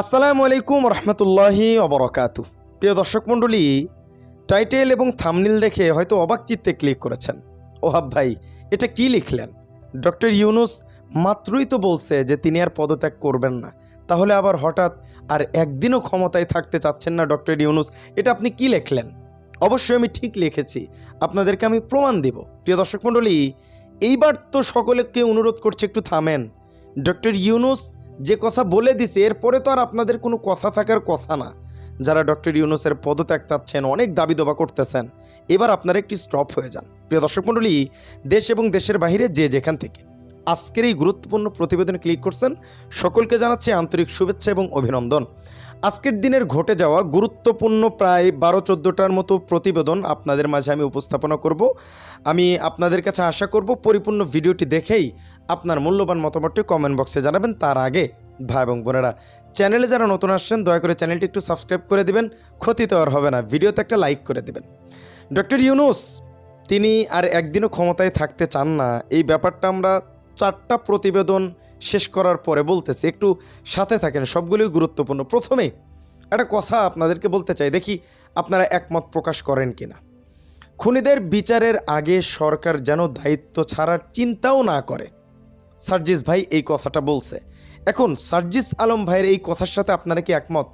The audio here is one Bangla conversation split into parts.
আসসালামু আলাইকুম রহমতুল্লাহি অবরকাতু প্রিয় দর্শক মণ্ডলী, টাইটেল এবং থামনিল দেখে হয়তো অবাক চিত্তে ক্লিক করেছেন। ওহাব ভাই, এটা কি লিখলেন? ডক্টর ইউনুস মাত্রই তো বলছে যে তিনি আর পদত্যাগ করবেন না। তাহলে আবার হঠাৎ আর একদিনও ক্ষমতায় থাকতে চাচ্ছেন না ডক্টর ইউনুস, এটা আপনি কি লিখলেন? অবশ্যই আমি ঠিক লিখেছি। আপনাদেরকে আমি প্রমাণ দিব। প্রিয় দর্শক মণ্ডলী, এইবার তো সকলকে অনুরোধ করছে একটু থামেন। ডক্টর ইউনুস যে কথা বলে দিছে, এরপরে তো আর আপনাদের কোনো কথা থাকার কথা না। যারা ডক্টর ইউনুসের পদত্যাগ চাচ্ছেন, অনেক দাবি দবা করতেছেন, এবার আপনার একটি স্টপ হয়ে যান। প্রিয় দর্শক মণ্ডলী, দেশ এবং দেশের বাহিরে যে যেখান থেকে আজকের এই গুরুত্বপূর্ণ প্রতিবেদনে ক্লিক করছেন, সকলকে জানাচ্ছি আন্তরিক শুভেচ্ছা এবং অভিনন্দন। আজকের দিনের ঘটে যাওয়া গুরুত্বপূর্ণ প্রায় বারো, চোদ্দোটার মতো প্রতিবেদন আপনাদের মাঝে আমি উপস্থাপনা করব। আমি আপনাদের কাছে আশা করব পরিপূর্ণ ভিডিওটি দেখেই আপনার মূল্যবান মতামতটি কমেন্ট বক্সে জানাবেন। তার আগে ভাই এবং বোনেরা চ্যানেলে যারা নতুন আসছেন, দয়া করে চ্যানেলটি একটু সাবস্ক্রাইব করে দিবেন, ক্ষতি তো আর হবে না। ভিডিওতে একটা লাইক করে দিবেন। ডক্টর ইউনুস, তিনি আর একদিনও ক্ষমতায় থাকতে চান না। এই ব্যাপারটা আমরা চারটা প্রতিবেদন শেষ করার পরে বলতেছি, একটু সাথে থাকেন, সবগুলোই গুরুত্বপূর্ণ। প্রথমে একটা কথা আপনাদেরকে বলতে চাই, দেখি আপনারা একমত প্রকাশ করেন কিনা। খুনিদের বিচারের আগে সরকার যেন দায়িত্ব ছাড়ার চিন্তাও না করে। সার্জিস ভাই এই কথাটা বলছে। এখন সার্জিস আলম ভাইয়ের এই কথার সাথে আপনারা কি একমত?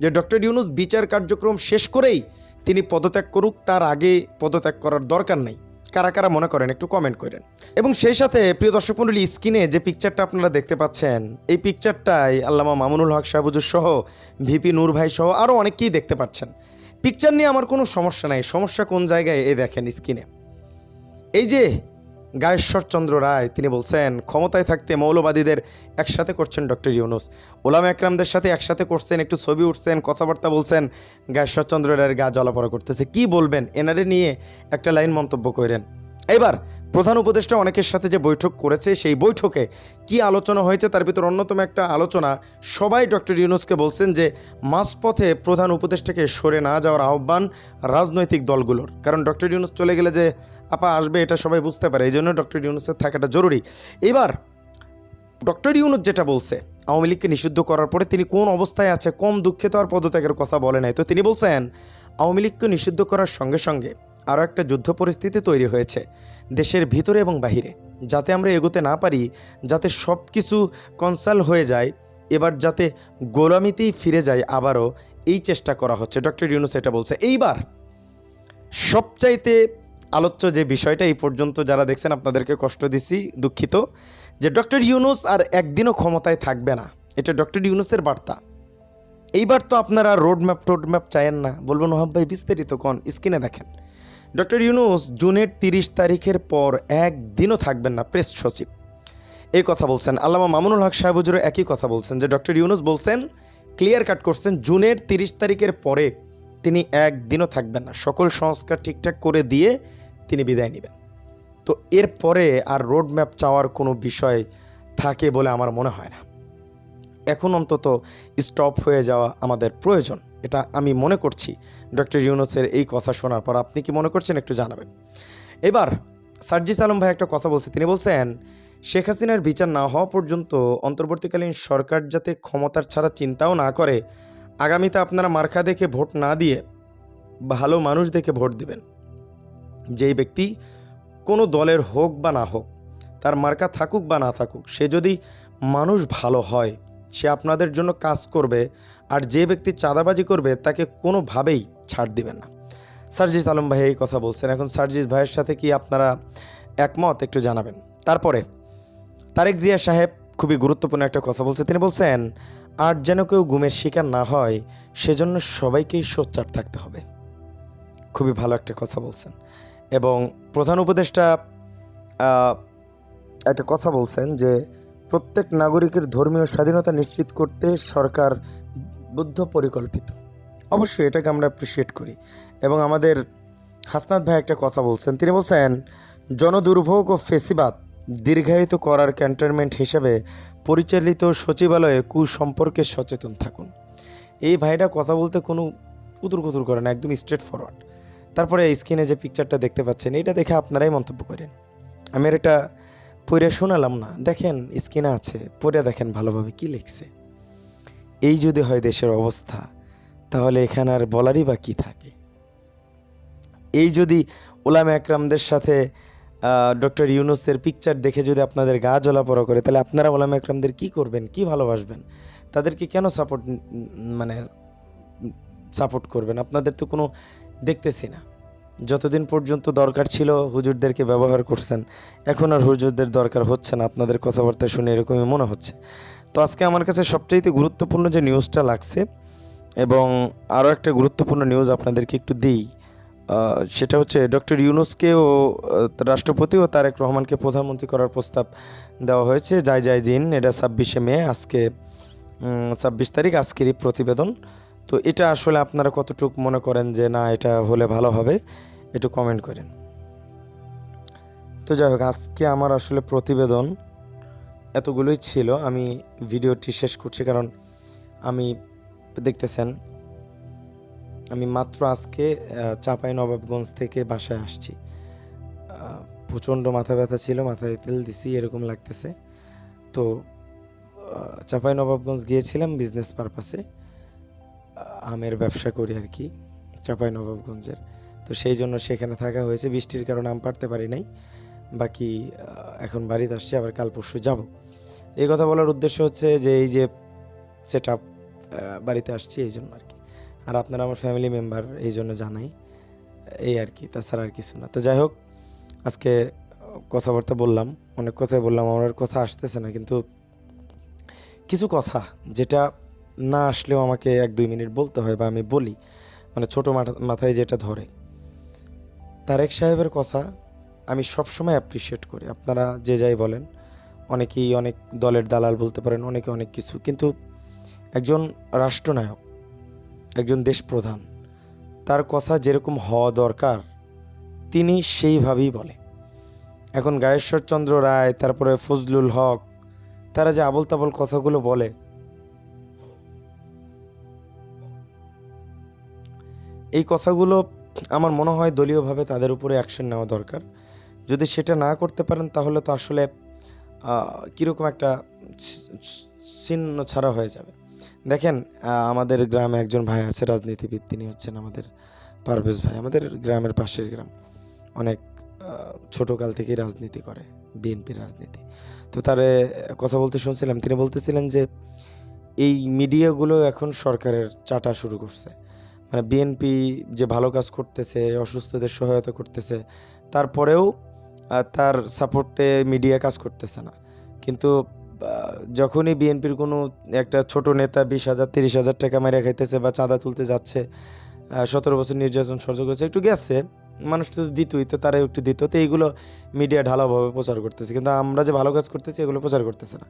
যে ডক্টর ইউনুস বিচার কার্যক্রম শেষ করেই তিনি পদত্যাগ করুক, তার আগে পদত্যাগ করার দরকার নেই। কারা কারা মনে করেন একটু কমেন্ট করেন। এবং সেই সাথে প্রিয় দর্শক মন্ডলী স্ক্রিনে যে পিকচারটা আপনারা দেখতে পাচ্ছেন, এই পিকচারটাই আল্লামা মামুনুল হক সাহেবুজুর সহ ভিপি নূর ভাই সহ আরও অনেকেই দেখতে পাচ্ছেন। পিকচার নিয়ে আমার কোনো সমস্যা নাই। সমস্যা কোন জায়গায় এ দেখেন স্ক্রিনে এই যে গায়েশ্বরচন্দ্র রায়, তিনি বলছেন, ক্ষমতায় থাকতে মৌলবাদীদের একসাথে করছেন ডক্টর ইউনুস। ওলাম একরামদের সাথে একসাথে করছেন, একটু ছবি উঠছেন, কথাবার্তা বলছেন, গায়েশ্বরচন্দ্র রায়ের গা জলাপড়া করতেছে। কি বলবেন? এনারে নিয়ে একটা লাইন মন্তব্য করেন। এবার প্রধান উপদেষ্টা অনেকের সাথে যে বৈঠক করেছে, সেই বৈঠকে কি আলোচনা হয়েছে তার ভিতর অন্যতম একটা আলোচনা সবাই ডক্টর ইউনুসকে বলছেন যে, মাঝপথে প্রধান উপদেষ্টাকে সরে না যাওয়ার আহ্বান রাজনৈতিক দলগুলোর। কারণ ডক্টর ইউনুস চলে গেলে যে আপা আসবে, এটা সবাই বুঝতে পারে এই জন্য ডক্টর ইউনুসের থাকাটা জরুরি। এবার ডক্টর ইউনুস যেটা বলছে, আওয়ামী লীগকে নিষিদ্ধ করার পরে তিনি কোন অবস্থায় আছে, কম দুঃখে তো আর পদত্যাগের কথা বলে নাই। তো তিনি বলছেন, আওয়ামী লীগকে নিষিদ্ধ করার সঙ্গে সঙ্গে আরও একটা যুদ্ধ পরিস্থিতি তৈরি হয়েছে, দেশের ভিতরে এবং বাহিরে। যাতে আমরা এগোতে না পারি, যাতে সব কিছু কনসাল হয়ে যায়, এবার যাতে গোলামিতেই ফিরে যায় আবারও, এই চেষ্টা করা হচ্ছে। ডক্টর ইউনুস এটা বলছে। এইবার সবচাইতে আলোচ্য যে বিষয়টা, এই পর্যন্ত যারা দেখছেন আপনাদেরকে কষ্ট দিছি, দুঃখিত, যে ডক্টর ইউনুস আর একদিনও ক্ষমতায় থাকবে না। এটা ডক্টর ইউনুসের বার্তা। এইবার তো আপনারা রোড ম্যাপ টোড ম্যাপ চায়েন না। বলবেন, ওহাব ভাই, বিস্তারিত কোন, স্ক্রিনে দেখেন। ডক্টর ইউনুস জুনের তিরিশ তারিখের পর একদিনও থাকবেন না, প্রেস সচিব। এই কথা বলছেন আল্লামা মামুনুল হক সাহেবুজুরও একই কথা বলছেন যে ডক্টর ইউনুস বলছেন ক্লিয়ার কাট করছেন, জুনের তিরিশ তারিখের পরে তিনি একদিনও থাকবেন না। সকল সংস্কার ঠিকঠাক করে দিয়ে তিনি বিদায় নেবেন। তো এরপরে আর রোড ম্যাপ চাওয়ার কোনো বিষয় থাকে বলে আমার মনে হয় না। এখন অন্তত স্টপ হয়ে যাওয়া আমাদের প্রয়োজন। এটা আমি মনে করছি। ডক্টর ইউনুসের এই কথা শোনার পর আপনি কি মনে করছেন একটু জানাবেন। এবার সার্জিস আলম ভাই একটা কথা বলছে। তিনি বলছেন, শেখ হাসিনার বিচার না হওয়া পর্যন্ত অন্তর্বর্তীকালীন সরকার যাতে ক্ষমতার ছাড়া চিন্তাও না করে, আগামীতে আপনারা মার্কা দেখে ভোট না দিয়ে ভালো মানুষ দেখে ভোট দিবেন। যেই ব্যক্তি কোনো দলের হোক বা না হোক, তার মার্কা থাকুক বা না থাকুক, সে যদি মানুষ ভালো হয়, সে আপনাদের জন্য কাজ করবে আর যে ব্যক্তি চাঁদাবাজি করবে তাকে কোনোভাবেই ছাড় দিবেন না। সার্জিস আলম ভাই এই কথা বলছেন। এখন সার্জিস ভাইয়ের সাথে কি আপনারা একমত? একটু জানাবেন। তারপরে তারেক জিয়া সাহেব খুবই গুরুত্বপূর্ণ একটা কথা বলছে তিনি বলছেন, আর যেন কেউ ঘুমের শিকার না হয়, সেজন্য সবাইকেই সোচ্চার থাকতে হবে। খুবই ভালো একটা কথা বলছেন। এবং প্রধান উপদেষ্টা একটা কথা বলছেন যে, প্রত্যেক নাগরিকের ধর্মীয় স্বাধীনতা নিশ্চিত করতে সরকার বুদ্ধ পরিকল্পিত। অবশ্যই এটাকে আমরা অ্যাপ্রিসিয়েট করি। এবং আমাদের হাসনাত ভাই একটা কথা বলছেন। তিনি বলছেন, জনদুর্ভোগ ও ফেসিবাদ দীর্ঘায়িত করার ক্যান্টনমেন্ট হিসেবে পরিচালিত সচিবালয়ে কুসম্পর্কে সচেতন থাকুন। এই ভাইটা কথা বলতে কোনো কুতুর কুতুর করে না, একদম স্ট্রেট ফরওয়ার্ড তারপরে স্ক্রিনে যে পিকচারটা দেখতে পাচ্ছেন, এটা দেখে আপনারাই মন্তব্য করেন। আমি এটা পড়ে শোনালাম না। দেখেন স্ক্রিনে আছে। পড়ে দেখেন ভালোভাবে কি লিখছে। এই যদি হয় দেশের অবস্থা, তাহলে এখানে আর বলারই বা কী থাকে? এই যদি ওলামা একরামদের সাথে ডক্টর ইউনুসের পিকচার দেখে যদি আপনাদের গা জ্বলাপড়া করে, তাহলে আপনারা ওলামা একরামদের কী করবেন, কি ভালোবাসবেন? তাদেরকে কেন সাপোর্ট মানে সাপোর্ট করবেন? আপনাদের তো কোনো দেখতেছি না। যতদিন পর্যন্ত দরকার ছিল হুজুরদেরকে ব্যবহার করছেন, এখন আর হুজুরদের দরকার হচ্ছে না। আপনাদের কথাবার্তা শুনে এরকমই মনে হচ্ছে। তো আজকে আমার কাছে সবচাইতে গুরুত্বপূর্ণ যে নিউজটা লাগছে এবং আরও একটা গুরুত্বপূর্ণ নিউজ আপনাদেরকে একটু দিই সেটা হচ্ছে ডক্টর ইউনুসকে ও রাষ্ট্রপতি ও তারেক রহমানকে প্রধানমন্ত্রী করার প্রস্তাব দেওয়া হয়েছে যাই যাই দিন এটা ছাব্বিশে মে, আজকে ছাব্বিশ তারিখ, আজকেরই প্রতিবেদন। তো এটা আসলে আপনারা কতটুকু মনে করেন যে না, এটা হলে ভালো হবে, একটু কমেন্ট করেন। তো যাই হোক, আজকে আমার আসলে প্রতিবেদন এতগুলোই ছিল, আমি ভিডিওটি শেষ করছি কারণ আমি দেখতেছেন, আমি মাত্র আজকে চাপাই নবাবগঞ্জ থেকে বাসায় আসছি। প্রচণ্ড মাথা ব্যথা ছিল, মাথায় তেল দিছি, এরকম লাগতেছে। তো চাপাই নবাবগঞ্জ গিয়েছিলাম বিজনেস পারপাসে আমের ব্যবসা করি আর কি, চাপাই নবাবগঞ্জের। তো সেই জন্য সেখানে থাকা হয়েছে, বৃষ্টির কারণে আম পারতে পারি নাই। বাকি এখন বাড়িতে আসছি, আবার কাল পরশু যাব। এই কথা বলার উদ্দেশ্য হচ্ছে যে এই যে সেট বাড়িতে আসছি এই জন্য আর কি আর আপনারা আমার ফ্যামিলি মেম্বার এই জন্য জানাই, এই আর কি তাছাড়া আর কিছু না। তো যাই হোক, আজকে কথাবার্তা বললাম, অনেক কথাই বললাম, আমার কথা আসতেছে না, কিন্তু কিছু কথা যেটা না আসলেও আমাকে এক দুই মিনিট বলতে হয় বা আমি বলি। মানে ছোটো মাথায় যেটা ধরে। তারেক সাহেবের কথা আমি সবসময় অ্যাপ্রিসিয়েট করি। আপনারা যে যাই বলেন অনেকেই অনেক দলের দালাল বলতে পারেন, অনেকে অনেক কিছু। কিন্তু একজন রাষ্ট্রনায়ক, একজন দেশ প্রধান তার কথা যেরকম হওয়া দরকার, তিনি সেইভাবেই বলে। এখন গায়েশ্বরচন্দ্র রায়, তারপরে ফজলুল হক, তারা যে আবল তাবল কথাগুলো বলে, এই কথাগুলো আমার মনে হয় দলীয়ভাবে তাদের উপরে অ্যাকশন নেওয়া দরকার। যদি সেটা না করতে পারেন, তাহলে তো আসলে কীরকম একটা চিহ্ন ছাড়া হয়ে যাবে। দেখেন আমাদের গ্রামে একজন ভাই আছে, রাজনীতিবিদ, তিনি হচ্ছেন আমাদের পারভেজ ভাই। আমাদের গ্রামের পাশের গ্রাম। অনেক ছোটোকাল থেকেই রাজনীতি করে, বিএনপির রাজনীতি। তো তারে কথা বলতে শুনছিলাম, তিনি বলতেছিলেন যে, এই মিডিয়াগুলো এখন সরকারের চাটা শুরু করছে। মানে বিএনপি যে ভালো কাজ করতেছে, অসুস্থদের সহায়তা করতেছে, তারপরেও তার সাপোর্টে মিডিয়া কাজ করতেছে না। কিন্তু যখনই বিএনপির কোনো একটা ছোট নেতা বিশ হাজার, তিরিশ হাজার টাকা মেরে খাইতেছে বা চাঁদা তুলতে যাচ্ছে সতেরো বছর নির্যাতন সহ্য করেছে, একটু গেছে। মানুষ তো দিতই, তো তারা একটু দিত। তো এইগুলো মিডিয়া ঢালাভাবে প্রচার করতেছে। কিন্তু আমরা যে ভালো কাজ করতেছি, এগুলো প্রচার করতেছে না।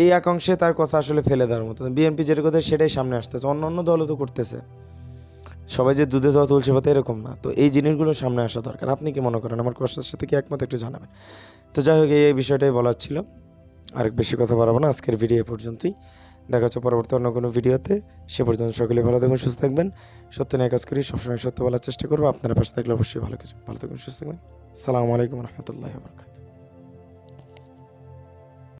এই একাংশে তার কথা আসলে ফেলে দেওয়ার মতো বিএনপি যেটা কথা সেটাই সামনে আসতেছে। অন্য অন্য দলও তো করতেছে। সবাই যে দুধে দেওয়া তুলসী পাতা এরকম না। তো এই জিনিসগুলো সামনে আসা দরকার। আপনি কি মনে করেন? আমার কষ্টের সাথে কি একমত? একটু জানাবেন। তো যাই হোক, এই এই বিষয়টাই বলার ছিল। আর বেশি কথা বাড়াবো না। আজকের ভিডিও পর্যন্তই। দেখা হচ্ছে পরবর্তী অন্য কোনো ভিডিওতে। সে পর্যন্ত সকলে ভালো থাকবেন, সুস্থ থাকবেন। সত্য নিয়ে কাজ করি, সবসময় সত্য বলার চেষ্টা করব। আপনার পাশে থাকলে অবশ্যই ভালো কিছু ভালো থাকবেন, সুস্থ থাকবেন। সালামু আলাইকুম রহমতুল্লাহ বরকাত